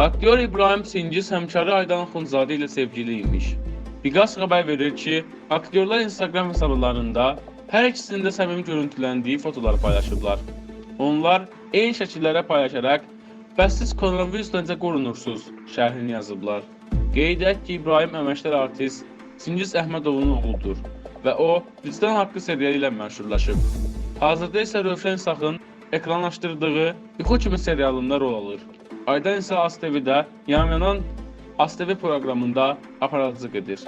Aktyor İbrahim Singiz həmkarı Aydan Xunzadə ilə sevgili imiş. Biqas xəbər verir ki, aktyorlar Instagram hesablarında hər ikisinin də səmimi görüntüləndiyi fotolar paylaşıblar. Onlar eyni şəkillərə paylaşaraq "Bəs siz koronavirusdan necə qorunursuz?" şərhini yazıblar. Qeyd edək ki, İbrahim əməkdar artist Singiz Əhmədovun oğludur və o Vicdan Haqqı serialı ilə məşhurlaşıb. Hazırda isə Rövşən Saxın ekranlaşdırdığı Yuxu kimi serialında rol alır. Aydan isə ASTV-də Yamyanan ASTV proqramında aparıcılıq edir.